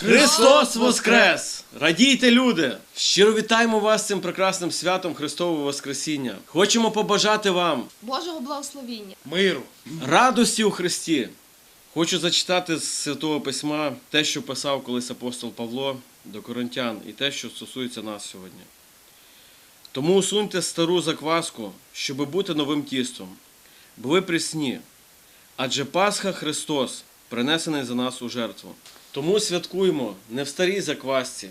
Христос Воскрес! Радійте, люди! Щиро вітаємо вас з цим прекрасним святом Христового Воскресіння. Хочемо побажати вам Божого благословіння. миру. радості у Христі. Хочу зачитати з Святого Письма те, що писав колись апостол Павло до Коринтян, і те, що стосується нас сьогодні. Тому усуньте стару закваску, щоби бути новим тістом, бо ви прісні, адже Пасха Христос, принесений за нас у жертву. Тому святкуємо не в старій заквасці,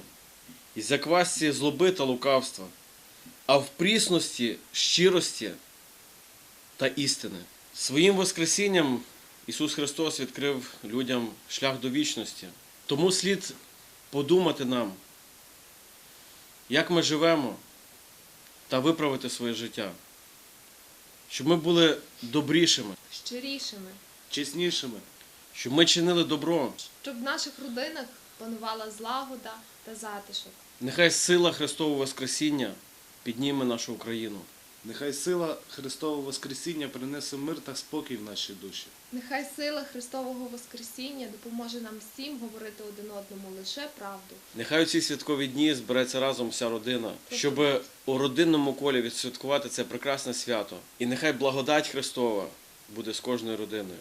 і заквасці злоби та лукавства, а в прісності, щирості та істини. Своїм Воскресінням Ісус Христос відкрив людям шлях до вічності. Тому слід подумати нам, як ми живемо та виправити своє життя, щоб ми були добрішими, Щирішими, Чеснішими. Щоб ми чинили добро. щоб в наших родинах панувала злагода та затишок. Нехай сила Христового Воскресіння підніме нашу Україну. Нехай сила Христового Воскресіння принесе мир та спокій в наші душі. Нехай сила Христового Воскресіння допоможе нам всім говорити один одному лише правду. Нехай у ці святкові дні збереться разом вся родина, щоб у родинному колі відсвяткувати це прекрасне свято. І нехай благодать Христова буде з кожною родиною.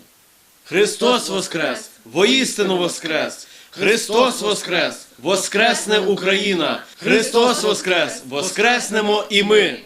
Христос Воскрес! Воістину Воскрес! Христос Воскрес! Воскресне Україна! Христос Воскрес! Воскреснемо і ми!